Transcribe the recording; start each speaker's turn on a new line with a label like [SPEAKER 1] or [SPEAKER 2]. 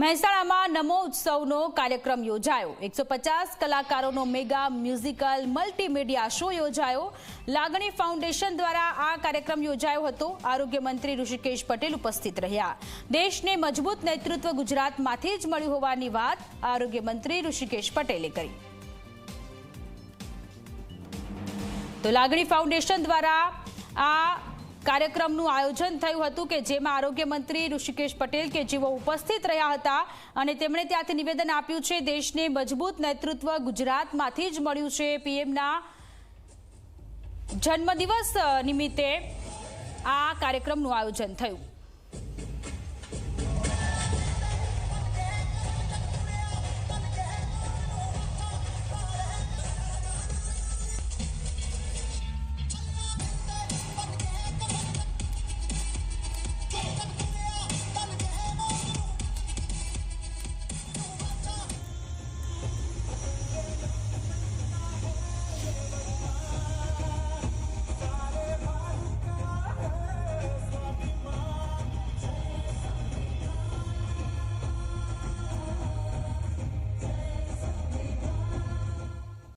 [SPEAKER 1] મહેસાણામાં નમો ઉત્સવનો કાર્યક્રમ યોજાયો. એકસો પચાસ કલાકારોનો મેગા મ્યુઝિકલ મલ્ટીમીડિયા શો યોજાયો. લાગણી ફાઉન્ડેશન દ્વારા આ કાર્યક્રમ યોજાયો હતો. આરોગ્ય મંત્રી ઋષિકેશ પટેલ ઉપસ્થિત રહ્યા. દેશને મજબૂત નેતૃત્વ ગુજરાતમાંથી જ મળ્યું હોવાની વાત આરોગ્ય મંત્રી ઋષિકેશ પટેલે કરી. તો લાગણી ફાઉન્ડેશન દ્વારા આ કાર્યક્રમનું આયોજન થયું હતું કે જેમાં આરોગ્ય મંત્રી ઋષિકેશ પટેલ કે જેઓ ઉપસ્થિત રહ્યા હતા અને તેમણે ત્યાંથી નિવેદન આપ્યું છે, દેશને મજબૂત નેતૃત્વ ગુજરાતમાંથી જ મળ્યું છે. પીએમના જન્મદિવસ નિમિત્તે આ કાર્યક્રમનું આયોજન થયું.